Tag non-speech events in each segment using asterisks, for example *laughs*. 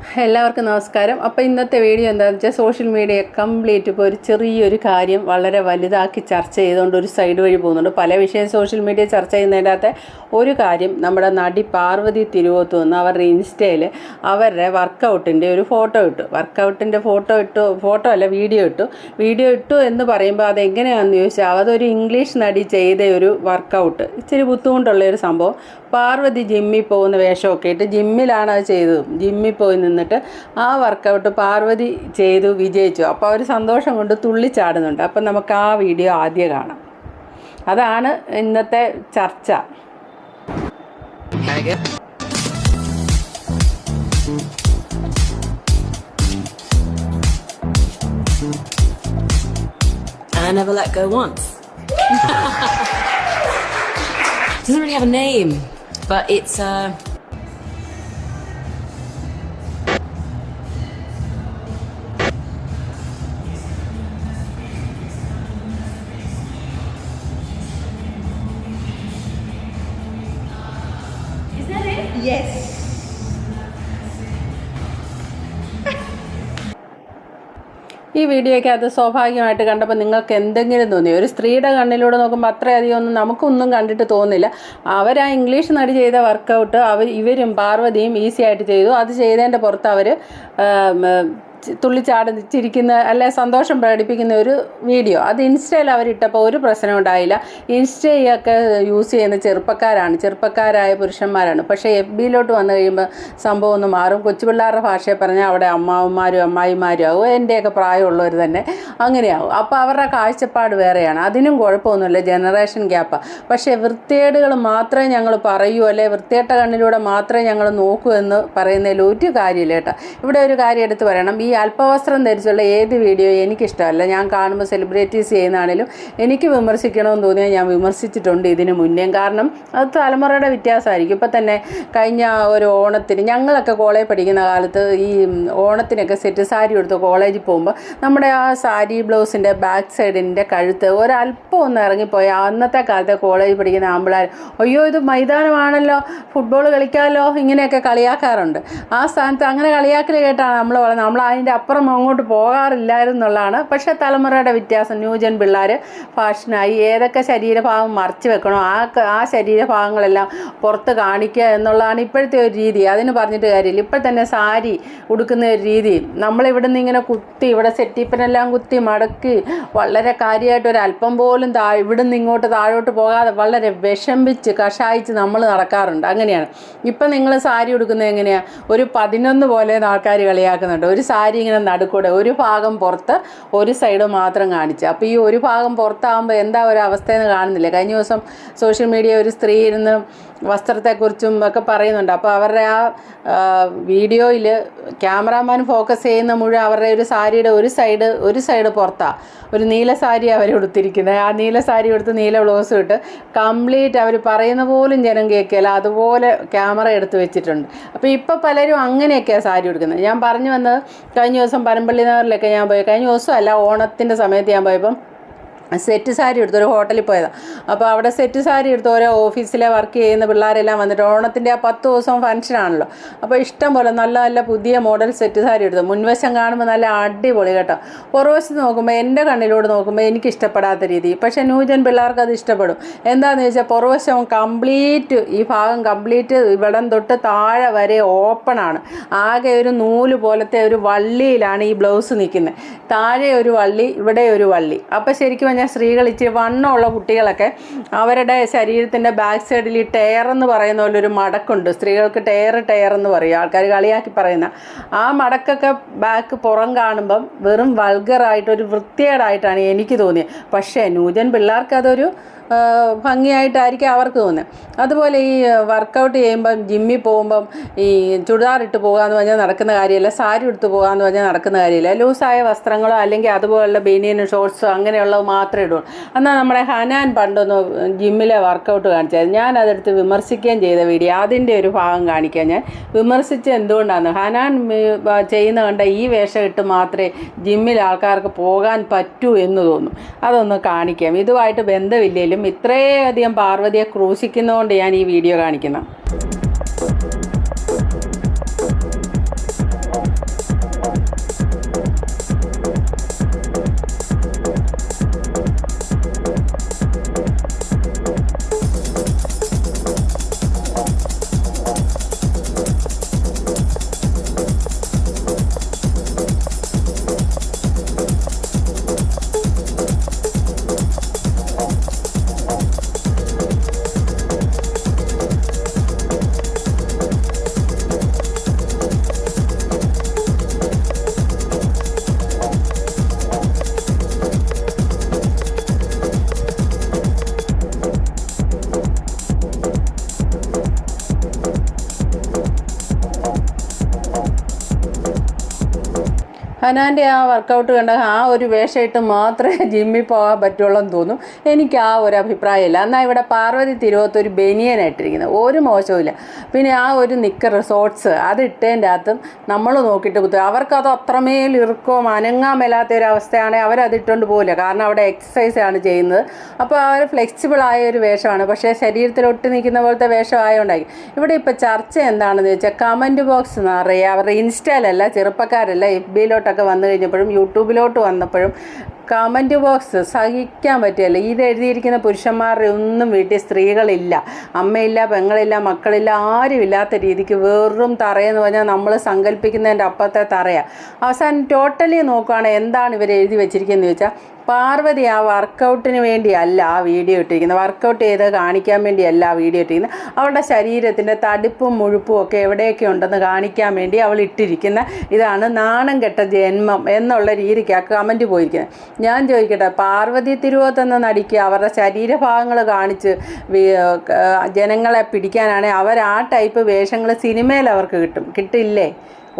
എല്ലാവർക്കും നമസ്കാരം. അപ്പോൾ ഇന്നത്തെ വീഡിയോ എന്താണെന്ന് വെച്ചാൽ സോഷ്യൽ മീഡിയ കംപ്ലീറ്റ് ഇപ്പോൾ ഒരു ചെറിയൊരു കാര്യം വളരെ വലുതാക്കി ചർച്ച ചെയ്തുകൊണ്ട് ഒരു സൈഡ് വഴി പോകുന്നുണ്ട്. പല വിഷയം സോഷ്യൽ മീഡിയ ചർച്ച ചെയ്യുന്നതിന്റെ അകത്തെ ഒരു കാര്യം നമ്മുടെ നടി പാർവതി തിരുവോത്ത് നിന്ന് അവരുടെ ഇൻസ്റ്റയിൽ അവരുടെ വർക്കൗട്ടിന്റെ ഒരു ഫോട്ടോ ഇട്ടു. വർക്കൗട്ടിന്റെ ഫോട്ടോ ഇട്ടു ഫോട്ടോ അല്ല വീഡിയോ ഇട്ടു. വീഡിയോ ഇട്ടു എന്ന് പറയുമ്പോൾ അതെങ്ങനെയാണെന്ന് ചോദിച്ചാൽ അതൊരു ഇംഗ്ലീഷ് നടി ചെയ്ത ഒരു വർക്കൗട്ട് ഇച്ചിരി ബുദ്ധിമുട്ടുള്ള ഒരു സംഭവം. പാർവതി ജിമ്മിൽ പോകുന്ന വേഷമൊക്കെ ഇട്ട് ജിമ്മിലാണ് അത് ചെയ്തത്. ജിമ്മിൽ പോയി നിന്നിട്ട് ആ വർക്കൗട്ട് പാർവതി ചെയ്തു വിജയിച്ചു അപ്പോൾ അവർ സന്തോഷം കൊണ്ട് തുള്ളിച്ചാടുന്നുണ്ട് അപ്പം നമുക്ക് ആ വീഡിയോ ആദ്യം കാണാം അതാണ് ഇന്നത്തെ ചർച്ച. I never let go once. *laughs* Doesn't really have a name, but it's uh ഈ വീഡിയോയ്ക്കകത്ത് സ്വാഭാവികമായിട്ട് കണ്ടപ്പോൾ നിങ്ങൾക്ക് എന്തെങ്കിലും തോന്നി. ഒരു സ്ത്രീയുടെ കണ്ണിലൂടെ നോക്കുമ്പോൾ അത്രയധികം ഒന്നും നമുക്കൊന്നും കണ്ടിട്ട് തോന്നില്ല അവർ ആ ഇംഗ്ലീഷ് നടി ചെയ്ത വർക്കൗട്ട് അവർ ഇവരും പാർവതിയും ഈസി ആയിട്ട് ചെയ്തു. അത് ചെയ്തതിന്റെ പുറത്ത് അവർ തുള്ളിച്ചാടി ചിരിക്കുന്ന അല്ലെ സന്തോഷം പ്രകടിപ്പിക്കുന്ന ഒരു വീഡിയോ അത് ഇൻസ്റ്റയിൽ അവരിട്ടപ്പോൾ ഒരു പ്രശ്നം ഉണ്ടായില്ല. ഇൻസ്റ്റയൊക്കെ യൂസ് ചെയ്യുന്ന ചെറുപ്പക്കാരാണ്. ചെറുപ്പക്കാരായ പുരുഷന്മാരാണ്. പക്ഷേ എഫ് ബിയിലോട്ട് വന്നു കഴിയുമ്പോൾ സംഭവം ഒന്ന് മാറും. കൊച്ചു പിള്ളേരുടെ ഭാഷയെ പറഞ്ഞാൽ അവിടെ അമ്മാവന്മാരും അമ്മായിമാരും ആവും. എന്റെയൊക്കെ പ്രായമുള്ളവർ തന്നെ അങ്ങനെയാവും. അപ്പോൾ അവരുടെ കാഴ്ചപ്പാട് വേറെയാണ്. അതിനും കുഴപ്പമൊന്നുമില്ല. ജനറേഷൻ ഗ്യാപ്പ് പക്ഷേ വൃത്തികേടുകൾ മാത്രമേ ഞങ്ങൾ പറയൂ അല്ലെ വൃത്തികെട്ട കണ്ണിലൂടെ മാത്രമേ ഞങ്ങൾ നോക്കൂ എന്ന് പറയുന്നതിൽ ഒരു കാര്യമില്ല കേട്ടോ. ഇവിടെ ഒരു കാര്യം എടുത്ത് പറയണം. ഈ അല്പവസ്ത്രം ധരിച്ചുള്ള ഏത് വീഡിയോ എനിക്കിഷ്ടമല്ല. ഞാൻ കാണുമ്പോൾ സെലിബ്രിറ്റീസ് ചെയ്യുന്നതാണേലും എനിക്ക് വിമർശിക്കണമെന്ന് തോന്നിയാൽ ഞാൻ വിമർശിച്ചിട്ടുണ്ട് ഇതിന് മുന്നേ. കാരണം അത് തലമുറയുടെ വ്യത്യാസമായിരിക്കും. ഇപ്പം തന്നെ കഴിഞ്ഞ ഒരു ഓണത്തിന് ഞങ്ങളൊക്കെ കോളേജ് പഠിക്കുന്ന കാലത്ത് ഈ ഓണത്തിനൊക്കെ സെറ്റ് സാരി എടുത്ത് കോളേജിൽ പോകുമ്പോൾ നമ്മുടെ ആ സാരി ബ്ലൗസിന്റെ ബാക്ക് സൈഡിന്റെ കഴുത്ത് ഒരല്പം ഒന്ന് ഇറങ്ങിപ്പോയി അന്നത്തെ കാലത്തെ കോളേജിൽ പഠിക്കുന്ന ആമ്പിളാർ അയ്യോ ഇത് മൈതാനമാണല്ലോ. ഫുട്ബോൾ കളിക്കാമല്ലോ ഇങ്ങനെയൊക്കെ കളിയാക്കാറുണ്ട്. ആ സ്ഥാനത്ത് അങ്ങനെ കളിയാക്കൽ കേട്ടാണ് നമ്മൾ നമ്മൾ നമ്മൾ അതിന്റെ അപ്പുറം അങ്ങോട്ട് പോകാറില്ലായിരുന്നുള്ളതാണ്. പക്ഷേ തലമുറയുടെ വ്യത്യാസം. ന്യൂജൻ പിള്ളേർ ഫാഷനായി ഏതൊക്കെ ശരീരഭാഗം മറച്ചു വെക്കണോ ആ ആ ശരീരഭാഗങ്ങളെല്ലാം പുറത്ത് കാണിക്കുക എന്നുള്ളതാണ് ഇപ്പോഴത്തെ ഒരു രീതി. അതിന് പറഞ്ഞിട്ട് കാര്യമില്ല. ഇപ്പോൾ തന്നെ സാരി ഉടുക്കുന്ന ഒരു രീതി. നമ്മളിവിടുന്ന് ഇങ്ങനെ കുത്തി ഇവിടെ സെറ്റിപ്പിനെല്ലാം കുത്തി മടക്കി വളരെ കാര്യമായിട്ട് ഒരു അല്പം പോലും താ ഇവിടുന്ന് ഇങ്ങോട്ട് താഴോട്ട് പോകാതെ വളരെ വിഷമിച്ച് കഷായിച്ച് നമ്മൾ നടക്കാറുണ്ട്. അങ്ങനെയാണ്. ഇപ്പം നിങ്ങൾ സാരി ഉടുക്കുന്നത് എങ്ങനെയാണ് ഒരു പതിനൊന്ന് പോലെ ആൾക്കാർ കളിയാക്കുന്നുണ്ട്. ഒരു സാരി ഇങ്ങനെ നടുക്കൂടെ. ഒരു ഭാഗം പുറത്ത് ഒരു സൈഡ് മാത്രം കാണിച്ചു. അപ്പോൾ ഈ ഒരു ഭാഗം പുറത്താകുമ്പോൾ എന്താ ഒരു അവസ്ഥയെന്ന് കാണുന്നില്ല? കഴിഞ്ഞ ദിവസം സോഷ്യൽ മീഡിയ ഒരു സ്ത്രീ ഇരുന്ന് വസ്ത്രത്തെക്കുറിച്ചും ഒക്കെ പറയുന്നുണ്ട്. അപ്പോൾ അവരുടെ ആ വീഡിയോയിൽ ക്യാമറാമാൻ ഫോക്കസ് ചെയ്യുന്ന മുഴുവൻ അവരുടെ ഒരു സാരിയുടെ ഒരു സൈഡ് ഒരു സൈഡ് പുറത്താണ് ഒരു നീല സാരി അവർ ഉടുത്തിരിക്കുന്നത് ആ നീല സാരി എടുത്ത് നീല ബ്ലൗസ് ഇട്ട് കംപ്ലീറ്റ് അവർ പറയുന്ന പോലും ജനം കേൾക്കില്ല അതുപോലെ ക്യാമറ എടുത്ത് വെച്ചിട്ടുണ്ട്. അപ്പോൾ ഇപ്പോൾ പലരും അങ്ങനെയൊക്കെയാണ് സാരി ഉടുക്കുന്നത്. ഞാൻ പറഞ്ഞു വന്നത് കഴിഞ്ഞ ദിവസം പരമ്പള്ളി നഗറിലൊക്കെ ഞാൻ പോയി. കഴിഞ്ഞ ദിവസം അല്ല ഓണത്തിന്റെ സമയത്ത് ഞാൻ പോയപ്പം സെറ്റ് സാരി എടുത്ത് ഒരു ഹോട്ടലിൽ പോയതാണ് അപ്പോൾ അവിടെ സെറ്റ് സാരി എടുത്ത് ഓരോ ഓഫീസിലെ വർക്ക് ചെയ്യുന്ന പിള്ളേരെല്ലാം വന്നിട്ട് ഓണത്തിന്റെ ആ പത്ത് ദിവസം ഫംഗ്ഷനാണല്ലോ അപ്പോൾ ഇഷ്ടം പോലെ നല്ല നല്ല പുതിയ മോഡൽ സെറ്റ് സാരി എടുത്തു. മുൻവശം കാണുമ്പോൾ നല്ല അടിപൊളി കേട്ടോ. പുറവശത്ത് നോക്കുമ്പോൾ എന്റെ കണ്ണിലൂടെ നോക്കുമ്പോൾ എനിക്ക് ഇഷ്ടപ്പെടാത്ത രീതി. പക്ഷേ ന്യൂജൻ പിള്ളേർക്ക് അത് ഇഷ്ടപ്പെടും. എന്താണെന്ന് വെച്ചാൽ പുറവശം കംപ്ലീറ്റ് ഈ ഭാഗം കംപ്ലീറ്റ് ഇവിടം തൊട്ട് താഴെ വരെ ഓപ്പണാണ് ആകെ ഒരു നൂൽ പോലത്തെ ഒരു വള്ളിയിലാണ് ഈ ബ്ലൗസ് നിൽക്കുന്നത് താഴെ ഒരു വള്ളി ഇവിടെ ഒരു വള്ളി. അപ്പോൾ ശരിക്കും പറഞ്ഞാൽ സ്ത്രീകൾ ഇച്ചിരി വണ്ണമുള്ള കുട്ടികളൊക്കെ അവരുടെ ശരീരത്തിന്റെ ബാക്ക് സൈഡിൽ ഈ ടയർ എന്ന് പറയുന്ന പോലെ ഒരു മടക്കുണ്ട്. സ്ത്രീകൾക്ക് ടയർ ടയർ എന്ന് പറയും. ആൾക്കാർ കളിയാക്കി പറയുന്ന. ആ മടക്കൊക്കെ ബാക്ക് പുറം കാണുമ്പം വെറും വൾഗറായിട്ട് ഒരു വൃത്തികേടായിട്ടാണ് എനിക്ക് തോന്നിയത്. പക്ഷേ നൂജൻ പിള്ളേർക്ക് അതൊരു ആ, ഭംഗിയായിട്ടായിരിക്കും അവർക്ക് തോന്നുന്നത് അതുപോലെ ഈ വർക്കൗട്ട് ചെയ്യുമ്പം ജിമ്മിൽ പോകുമ്പം ഈ ചുടിദാർ ഇട്ട് പോകാമെന്ന് പറഞ്ഞാൽ നടക്കുന്ന കാര്യമില്ല സാരി എടുത്ത് പോകാമെന്ന് പറഞ്ഞാൽ നടക്കുന്ന കാര്യമില്ല ലൂസായ വസ്ത്രങ്ങളോ അല്ലെങ്കിൽ അതുപോലുള്ള ബനിയനും ഷോർട്സോ അങ്ങനെയുള്ളത് മാത്രമേ ഇടൂ എന്നാൽ നമ്മുടെ ഹനാൻ പണ്ടൊന്ന് ജിമ്മിലെ വർക്കൗട്ട് കാണിച്ചായിരുന്നു. ഞാൻ അതെടുത്ത് വിമർശിക്കുകയും ചെയ്ത വീഡിയോ അതിന്റെ ഒരു ഭാഗം കാണിക്കാൻ ഞാൻ. വിമർശിച്ച് എന്തുകൊണ്ടാണ് ഹനാൻ ചെയ്യുന്ന കണ്ട ഈ വേഷം ഇട്ട് മാത്രമേ ജിമ്മിൽ ആൾക്കാർക്ക് പോകാൻ പറ്റൂ എന്ന് തോന്നും. അതൊന്ന് കാണിക്കാം. ഇതുമായിട്ട് ബന്ധമില്ലെങ്കിലും ഇത്രയധികം പാർവതിയെ ക്രൂശിക്കുന്നതുകൊണ്ട് ഞാൻ ഈ വീഡിയോ കാണിക്കുന്നത് ഹനാന്റെ ആ വർക്കൗട്ട് കണ്ട ആ ഒരു വേഷമായിട്ട് മാത്രമേ *laughs* ജിമ്മിൽ പോകാൻ പറ്റുള്ളൂ എന്ന് തോന്നും. എനിക്ക് ആ ഒരു അഭിപ്രായമില്ല എന്നാൽ ഇവിടെ പാർവതി തിരുവത്ത് ഒരു ബനിയനായിട്ടിരിക്കുന്നത് ഒരു മോശവുമില്ല പിന്നെ ആ ഒരു നിക്കർ ഷോർട്സ് അത് ഇട്ടതിന്റെ അകത്തും നമ്മൾ നോക്കിയിട്ട് കുത്തുക അവർക്കത് അത്രമേൽ ഇറുക്കോ അനങ്ങാൻ മേലാത്ത ഒരു അവസ്ഥയാണെങ്കിൽ അവരത് ഇട്ടുകൊണ്ട് പോകില്ല കാരണം അവിടെ എക്സസൈസ് ആണ് ചെയ്യുന്നത്. അപ്പോൾ അവർ ഫ്ലെക്സിബിൾ ആയ ഒരു വേഷമാണ്. പക്ഷേ ശരീരത്തിൽ ഒട്ടി നിൽക്കുന്ന പോലത്തെ വേഷം ആയതുകൊണ്ടായി ഇവിടെ ഇപ്പോൾ ചർച്ച എന്താണെന്ന് വെച്ചാൽ കമന്റ് ബോക്സ് നിറയെ. അവരുടെ ഇൻസ്റ്റയിലല്ല ചെറുപ്പക്കാരല്ല എഫ് ബിയിലോട്ടൊക്കെ വന്നു കഴിഞ്ഞപ്പോഴും യൂട്യൂബിലോട്ട് വന്നപ്പോഴും കമന്റ് ബോക്സ് സഹിക്കാൻ പറ്റില്ല ഇത് എഴുതിയിരിക്കുന്ന പുരുഷന്മാരുടെ ഒന്നും വീട്ടിൽ സ്ത്രീകളില്ല. അമ്മയില്ല പെങ്ങളില്ല മക്കളില്ല ആരും ഇല്ലാത്ത രീതിക്ക് വെറും തറയെന്ന് പറഞ്ഞാൽ നമ്മൾ സങ്കല്പിക്കുന്നതിന്റെ അപ്പുറത്തെ തറയാണ് അവസാനം ടോട്ടലി നോക്കുകയാണെങ്കിൽ എന്താണ് ഇവർ എഴുതി വെച്ചിരിക്കുന്നത് ചോദിച്ചാൽ പാർവതി ആ വർക്കൗട്ടിന് വേണ്ടിയല്ല ആ വീഡിയോ ഇട്ടിരിക്കുന്നത്. വർക്കൗട്ട് ചെയ്ത് കാണിക്കാൻ വേണ്ടിയല്ല ആ വീഡിയോ ഇട്ടിരിക്കുന്നത്. അവളുടെ ശരീരത്തിന്റെ തടിപ്പും മുഴുപ്പും ഒക്കെ എവിടെയൊക്കെ ഉണ്ടെന്ന് കാണിക്കാൻ വേണ്ടി അവൾ ഇട്ടിരിക്കുന്ന ഇതാണ് നാണം കെട്ട ജന്മം എന്നുള്ള രീതിക്ക് ആ കമന്റ് പോയിരിക്കുന്നത്. ഞാൻ ചോദിക്കട്ടെ പാർവതി തിരുവോത്ത് എന്ന നടിക്ക് അവരുടെ ശരീരഭാഗങ്ങൾ കാണിച്ച് ജനങ്ങളെ പിടിക്കാനാണെങ്കിൽ അവർ ആ ടൈപ്പ് വേഷങ്ങൾ സിനിമയിൽ അവർക്ക് കിട്ടും. കിട്ടില്ലേ?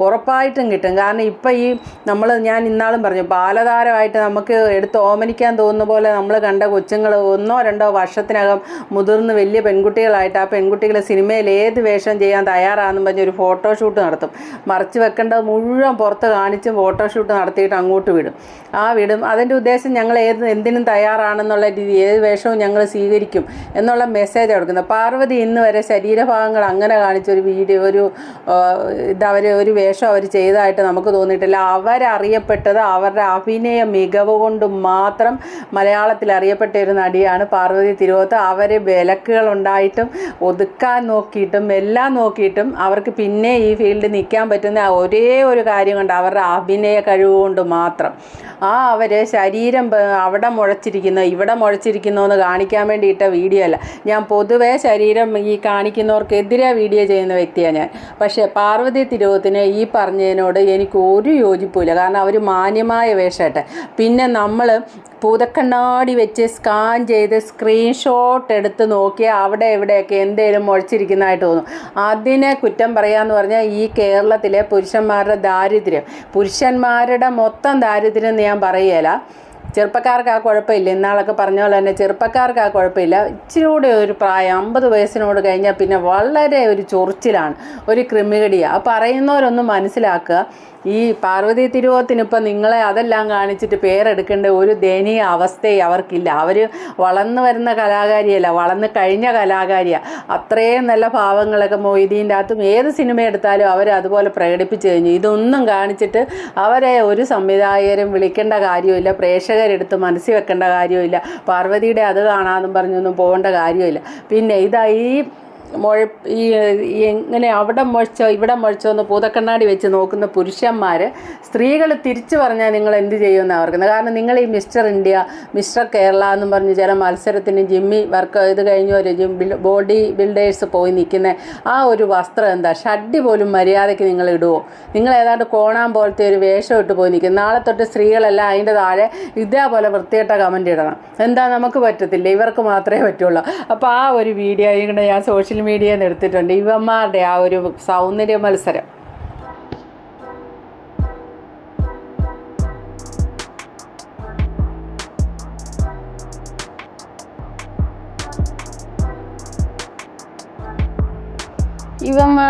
ഉറപ്പായിട്ടും കിട്ടും. കാരണം ഇപ്പം ഈ നമ്മൾ ഞാൻ ഇന്നാളും പറഞ്ഞു ബാലതാരമായിട്ട് നമുക്ക് എടുത്ത് ഓമനിക്കാൻ തോന്നുന്ന പോലെ നമ്മൾ കണ്ട കൊച്ചുങ്ങൾ ഒന്നോ രണ്ടോ വർഷത്തിനകം മുതിർന്ന് വലിയ പെൺകുട്ടികളായിട്ട് ആ പെൺകുട്ടികൾ സിനിമയിൽ ഏത് വേഷം ചെയ്യാൻ തയ്യാറാണെന്നും പറഞ്ഞ് ഒരു ഫോട്ടോഷൂട്ട് നടത്തും. മറച്ചു വെക്കേണ്ടത് മുഴുവൻ പുറത്ത് കാണിച്ച് ഫോട്ടോഷൂട്ട് നടത്തിയിട്ട് അങ്ങോട്ട് വിടും. ആ വിടും. അതിന്റെ ഉദ്ദേശം ഞങ്ങൾ ഏത് എന്തിനും തയ്യാറാണെന്നുള്ള രീതി ഏത് വേഷവും ഞങ്ങൾ സ്വീകരിക്കും എന്നുള്ള മെസ്സേജ് കൊടുക്കുന്നത്. പാർവതി ഇന്ന് വരെ ശരീരഭാഗങ്ങൾ അങ്ങനെ കാണിച്ചൊരു വീഡിയോ ഒരു ഇതവർ ഒരു വേഷം അവർ ചെയ്തതായിട്ട് നമുക്ക് തോന്നിയിട്ടില്ല. അവരറിയപ്പെട്ടത് അവരുടെ അഭിനയ മികവ് കൊണ്ട് മാത്രം മലയാളത്തിൽ അറിയപ്പെട്ട ഒരു നടിയാണ് പാർവതി തിരുവോത്ത്. അവർ വിലക്കുകളുണ്ടായിട്ടും ഒതുക്കാൻ നോക്കിയിട്ടും എല്ലാം നോക്കിയിട്ടും അവർക്ക് പിന്നെ ഈ ഫീൽഡിൽ നിൽക്കാൻ പറ്റുന്ന ഒരേ ഒരു കാര്യം കൊണ്ട് അവരുടെ അഭിനയ കഴിവ് കൊണ്ട് മാത്രം. ആ അവർ ശരീരം അവിടെ മുഴച്ചിരിക്കുന്നു ഇവിടെ മുഴച്ചിരിക്കുന്നു എന്ന് കാണിക്കാൻ വേണ്ടിയിട്ട വീഡിയോ അല്ല. ഞാൻ പൊതുവേ ശരീരം ഈ കാണിക്കുന്നവർക്കെതിരെ വീഡിയോ ചെയ്യുന്ന വ്യക്തിയാണ് ഞാൻ. പക്ഷേ പാർവതി തിരുവത്തിന് ഈ പറഞ്ഞതിനോട് എനിക്ക് ഒരു യോജിപ്പില്ല കാരണം അവർ മാന്യമായ വേഷമായിട്ട്. പിന്നെ നമ്മൾ പൂതക്കണ്ണാടി വെച്ച് സ്കാൻ ചെയ്ത് സ്ക്രീൻഷോട്ട് എടുത്ത് നോക്കിയാൽ അവിടെ എവിടെയൊക്കെ എന്തേലും മുഴച്ചിരിക്കുന്നതായിട്ട് തോന്നും. അതിനെ കുറ്റം പറയാന്ന് പറഞ്ഞാൽ ഈ കേരളത്തിലെ പുരുഷന്മാരുടെ ദാരിദ്ര്യം. പുരുഷന്മാരുടെ മൊത്തം ദാരിദ്ര്യം എന്ന് ഞാൻ പറയുകയില്ല ചെറുപ്പക്കാർക്ക് ആ കുഴപ്പമില്ല. ഇന്നാളൊക്കെ പറഞ്ഞ പോലെ തന്നെ ചെറുപ്പക്കാർക്ക് ആ കുഴപ്പമില്ല. ഇച്ചിരി കൂടെ ഒരു പ്രായം അമ്പത് വയസ്സിനോട് കഴിഞ്ഞാൽ പിന്നെ വളരെ ഒരു ചൊറിച്ചിലാണ് ഒരു ക്രിമികടിയാണ് പറയുന്നവരൊന്ന് മനസ്സിലാക്കുക. ഈ പാർവതി തിരുവോത്തിനിപ്പം നിങ്ങളെ അതെല്ലാം കാണിച്ചിട്ട് പേരെടുക്കേണ്ട ഒരു ദയനീയ അവസ്ഥയും അവർക്കില്ല. അവർ വളർന്നു വരുന്ന കലാകാരിയല്ല. വളർന്നു കഴിഞ്ഞ കലാകാരിയാണ് അത്രയും നല്ല ഭാവങ്ങളൊക്കെ മൊയ്തീന്റെ അകത്തും ഏത് സിനിമ എടുത്താലും അവർ അതുപോലെ പ്രകടിപ്പിച്ചു കഴിഞ്ഞു. ഇതൊന്നും കാണിച്ചിട്ട് അവരെ ഒരു സംവിധായകരും വിളിക്കേണ്ട കാര്യമില്ല പ്രേക്ഷകരെടുത്ത് മനസ്സിൽ വെക്കേണ്ട കാര്യമില്ല പാർവതിയുടെ അത് കാണാമെന്നും പറഞ്ഞൊന്നും പോകേണ്ട കാര്യമില്ല പിന്നെ ഇതാ ഈ മുഴ ഈ എങ്ങനെ അവിടെ മുഴച്ചോ ഇവിടെ മുഴച്ചോ എന്ന് പൂതക്കണ്ണാടി വെച്ച് നോക്കുന്ന പുരുഷന്മാർ സ്ത്രീകൾ തിരിച്ചു പറഞ്ഞാൽ നിങ്ങൾ എന്ത് ചെയ്യുമെന്ന് അവർക്കുന്നത് കാരണം നിങ്ങൾ ഈ മിസ്റ്റർ ഇന്ത്യ മിസ്റ്റർ കേരള എന്നും പറഞ്ഞ് ചില മത്സരത്തിന് ജിമ്മി വർക്ക് ഇത് കഴിഞ്ഞ ഒരു ജിം ബോഡി ബിൽഡേഴ്സ് പോയി നിൽക്കുന്ന ആ ഒരു വസ്ത്രം എന്താ? ഷഡ്ഡി പോലും മര്യാദയ്ക്ക് നിങ്ങൾ ഇടുമോ നിങ്ങൾ ഏതാണ്ട് കോണാൻ പോലത്തെ ഒരു വേഷം ഇട്ട് പോയി നിൽക്കും. നാളെ തൊട്ട് സ്ത്രീകളെല്ലാം അതിന്റെ താഴെ ഇതേപോലെ വൃത്തിയിട്ട കമന്റ് ഇടണം. എന്താ? നമുക്ക് പറ്റത്തില്ല. ഇവർക്ക് മാത്രമേ പറ്റുള്ളൂ. അപ്പോൾ ആ ഒരു വീഡിയോ ഇങ്ങനെ ഞാൻ സോഷ്യൽ മീഡിയയിൽ നിന്ന് എടുത്തിട്ടുണ്ട്. ഇവന്മാരുടെ ആ ഒരു സൗന്ദര്യ മത്സരം.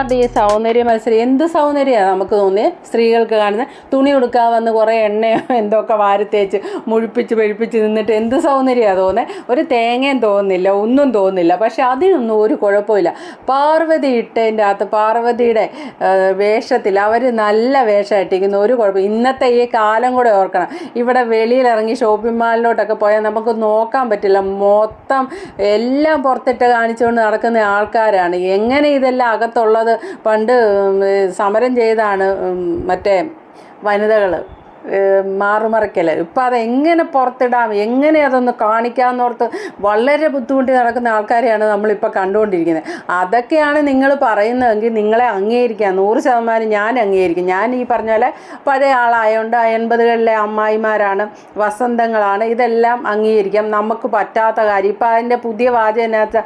ഇവന്മാരുടെ ഈ സൗന്ദര്യ മത്സരം എന്ത് സൗന്ദര്യമാണ് നമുക്ക് തോന്നിയത് സ്ത്രീകൾക്ക് കാണുന്ന തുണി ഉടുക്കാൻ വന്ന് കുറേ എണ്ണയോ എന്തൊക്കെ വാരി തേച്ച് മുഴിപ്പിച്ച് പെഴിപ്പിച്ച് നിന്നിട്ട് എന്ത് സൗന്ദര്യമാണ് തോന്നുന്നത് ഒരു തേങ്ങയും തോന്നുന്നില്ല ഒന്നും തോന്നുന്നില്ല. പക്ഷെ അതിനൊന്നും ഒരു കുഴപ്പമില്ല പാർവതി ഇട്ടതിന്റെ അകത്ത് പാർവതിയുടെ വേഷത്തിൽ അവർ നല്ല വേഷമായിട്ടിരിക്കുന്നു ഒരു കുഴപ്പം ഇന്നത്തെ ഈ കാലം കൂടെ ഓർക്കണം. ഇവിടെ വെളിയിലിറങ്ങി ഷോപ്പിംഗ് മാളിലോട്ടൊക്കെ പോയാൽ നമുക്ക് നോക്കാൻ പറ്റില്ല. മൊത്തം എല്ലാം പുറത്തിട്ട് കാണിച്ചുകൊണ്ട് നടക്കുന്ന ആൾക്കാരാണ്. എങ്ങനെ ഇതെല്ലാം അകത്തുള്ളത് പണ്ട് സമരം ചെയ്താണ് മറ്റേ വനിതകൾ മാറുമറയ്ക്കൽ ഇപ്പം അതെങ്ങനെ പുറത്തിടാം? എങ്ങനെ അതൊന്ന് കാണിക്കാമെന്നോർത്ത് വളരെ ബുദ്ധിമുട്ടി നടക്കുന്ന ആൾക്കാരെയാണ് നമ്മളിപ്പോൾ കണ്ടുകൊണ്ടിരിക്കുന്നത്. അതൊക്കെയാണ് നിങ്ങൾ പറയുന്നതെങ്കിൽ നിങ്ങളെ അംഗീകരിക്കാം. നൂറ് ശതമാനം ഞാൻ അംഗീകരിക്കും. ഞാൻ ഈ പറഞ്ഞ പോലെ പഴയ ആളായതുകൊണ്ട് എൺപതുകളിലെ അമ്മായിമാരാണ് വസന്തങ്ങളാണ് ഇതെല്ലാം അംഗീകരിക്കാം. നമുക്ക് പറ്റാത്ത കാര്യം. ഇപ്പം അതിന്റെ പുതിയ വാചകനകത്ത്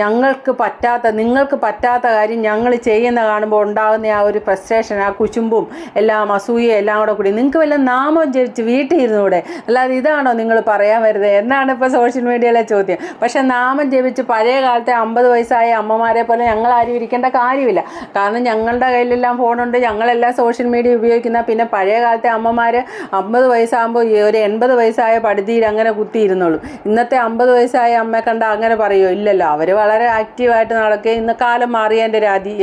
ഞങ്ങൾക്ക് പറ്റാത്ത നിങ്ങൾക്ക് പറ്റാത്ത കാര്യം ഞങ്ങൾ ചെയ്യുന്ന കാണുമ്പോൾ ഉണ്ടാകുന്ന ആ ഒരു ഫ്രസ്ട്രേഷൻ ആ കുശുമ്പും എല്ലാം അസൂയ എല്ലാം കൂടെ കൂടി. നിങ്ങൾക്ക് വല്ല നാമം ജപിച്ച് വീട്ടിൽ ഇരുന്നൂടെ അല്ലാതെ ഇതാണോ നിങ്ങൾ പറയാൻ വരുന്നത്? എന്നാണ് ഇപ്പോൾ സോഷ്യൽ മീഡിയയിലെ ചോദ്യം. പക്ഷേ നാമം ജപിച്ച് പഴയ കാലത്തെ അമ്പത് വയസ്സായ അമ്മമാരെ പോലെ ഞങ്ങൾ ആരും ഇരിക്കേണ്ട കാര്യമില്ല. കാരണം ഞങ്ങളുടെ കയ്യിലെല്ലാം ഫോണുണ്ട് ഞങ്ങളെല്ലാം സോഷ്യൽ മീഡിയ ഉപയോഗിക്കുന്ന പിന്നെ പഴയ കാലത്തെ അമ്മമാർ അമ്പത് വയസ്സാകുമ്പോൾ ഒരു എൺപത് വയസ്സായ പടുതിയിൽ അങ്ങനെ കുത്തിയിരുന്നുള്ളൂ ഇന്നത്തെ അമ്പത് വയസ്സായ അമ്മയെ കണ്ട അങ്ങനെ പറയുമോ ഇല്ലല്ലോ. അവർ വളരെ ആക്റ്റീവായിട്ട് നടക്കുകയും ഇന്ന് കാലം മാറിയതിന്റെ രാതി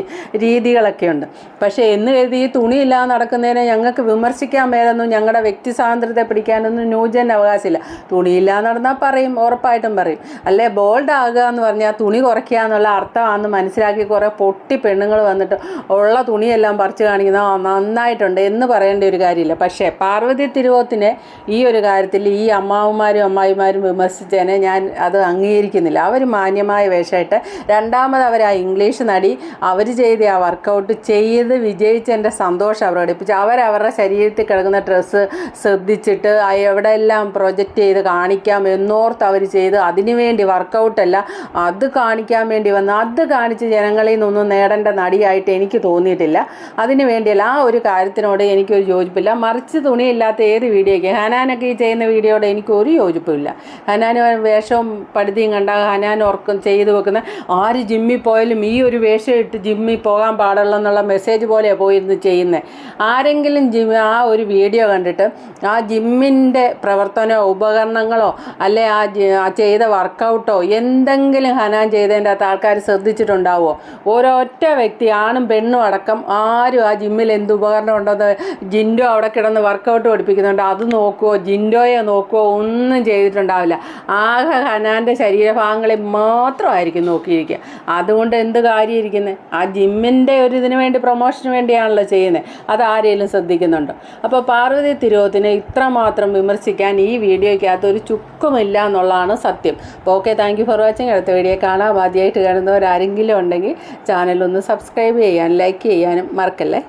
രീതികളൊക്കെ ഉണ്ട് പക്ഷേ എന്ന് കരുതി ഈ തുണിയില്ലാതെ നടക്കുന്നതിനെ ഞങ്ങൾക്ക് വിമർശിക്കാൻ മേലൊന്നും ഞങ്ങളുടെ വ്യക്തി സ്വാതന്ത്ര്യത്തെ പിടിക്കാനൊന്നും ന്യൂജൻ അവകാശമില്ല. തുണിയില്ല നടന്നാൽ പറയും ഉറപ്പായിട്ടും പറയും. അല്ലേ ബോൾഡ് ആകുക എന്ന് പറഞ്ഞാൽ തുണി കുറയ്ക്കുക എന്നുള്ള അർത്ഥമാണെന്ന് മനസ്സിലാക്കി കുറേ പൊട്ടി പെണ്ണുങ്ങൾ വന്നിട്ട് ഉള്ള തുണിയെല്ലാം പറിച്ചു കാണിക്കുന്ന "ആ, നന്നായിട്ടുണ്ട് എന്ന് പറയേണ്ട ഒരു കാര്യമില്ല. പക്ഷേ പാർവതി തിരുവോത്തിനെ ഈ ഒരു കാര്യത്തിൽ ഈ അമ്മാവന്മാരും അമ്മായിമാരും വിമർശിച്ചതിനെ ഞാൻ അത് അംഗീകരിക്കുന്നില്ല. അവർ മാന്യമായ വേഷമായിട്ട് രണ്ടാമത് അവർ ആ ഇംഗ്ലീഷ് നടി അവർ ചെയ്ത ആ വർക്കൗട്ട് ചെയ്ത് വിജയിച്ചതിന്റെ സന്തോഷം പ്രകടിപ്പിച്ചു അവരവരുടെ ശരീരത്തിൽ കിടക്കുന്ന ഡ്രസ്സ് ശ്രദ്ധിച്ചിട്ട് എവിടെയെല്ലാം പ്രൊജക്റ്റ് ചെയ്ത് കാണിക്കാം എന്നോർത്ത് അവർ ചെയ്ത് അതിനു വേണ്ടി വർക്കൗട്ടല്ല അത് കാണിക്കാൻ വേണ്ടി വന്ന് അത് കാണിച്ച് ജനങ്ങളിൽ നിന്നൊന്നും നേടേണ്ട നടിയായിട്ട് എനിക്ക് തോന്നിയിട്ടില്ല. അതിനു വേണ്ടിയല്ല ആ ഒരു കാര്യത്തിനോട് എനിക്കൊരു യോജിപ്പില്ല. മറിച്ച് തുണിയില്ലാത്ത ഏത് വീഡിയോയ്ക്ക് ഹനാനൊക്കെ ഈ ചെയ്യുന്ന വീഡിയോയോട് എനിക്ക് ഒരു യോജിപ്പില്ല. ഹനാൻ വേഷവും പടുതിയും കണ്ട ഹനാൻ ഓർക്കും ചെയ്തു വെക്കുന്ന ആര് ജിമ്മിൽ പോയാലും ഈ ഒരു വേഷം ഇട്ട് ജിമ്മിൽ പോകാൻ പാടുള്ളൂ എന്നുള്ള മെസ്സേജ് പോലെയാണ് പോയിരുന്നു ചെയ്യുന്നത് ആരെങ്കിലും ജിം ആ ഒരു വീഡിയോ കണ്ടിട്ട് ആ ജിമ്മിന്റെ പ്രവർത്തനമോ ഉപകരണങ്ങളോ അല്ലെ ആ ചെയ്ത വർക്കൗട്ടോ എന്തെങ്കിലും ഹനാൻ ചെയ്തതിന്റെ അകത്ത് ആൾക്കാർ ശ്രദ്ധിച്ചിട്ടുണ്ടാവുമോ ഓരോറ്റ വ്യക്തി ആണും പെണ്ണും അടക്കം ആരും ആ ജിമ്മിൽ എന്ത് ഉപകരണം ഉണ്ടോ ജിൻഡോ അവിടെ കിടന്ന് വർക്കൗട്ട് പഠിപ്പിക്കുന്നുണ്ട്. അത് നോക്കുവോ ജിൻഡോയെ നോക്കുവോ ഒന്നും ചെയ്തിട്ടുണ്ടാവില്ല. ആകെ ഹനാന്റെ ശരീരഭാഗങ്ങളിൽ മാത്രമായിരിക്കും നോക്കിയിരിക്കുക. അതുകൊണ്ട് എന്ത് കാര്യം ഇരിക്കുന്നത് ആ ജിമ്മിന്റെ ഒരു ഇതിന് വേണ്ടി പ്രൊമോഷന് വേണ്ടിയാണല്ലോ ചെയ്യുന്നത് അത് ആരെങ്കിലും ശ്രദ്ധിക്കുന്നുണ്ടോ? അപ്പോൾ പാർവതി തിരുവോത്തിനെ ഇത്രമാത്രം വിമർശിക്കാൻ ഈ വീഡിയോയ്ക്കകത്ത് ഒരു ചുക്കുമില്ല എന്നുള്ളതാണ് സത്യം. അപ്പോൾ okay thank you for watching അടുത്ത വീഡിയോ കാണാം. ആദ്യമായിട്ട് കാണുന്നവരാരെങ്കിലും ഉണ്ടെങ്കിൽ ചാനലൊന്ന് സബ്സ്ക്രൈബ് ചെയ്യാനും ലൈക്ക് ചെയ്യാനും മറക്കല്ലേ?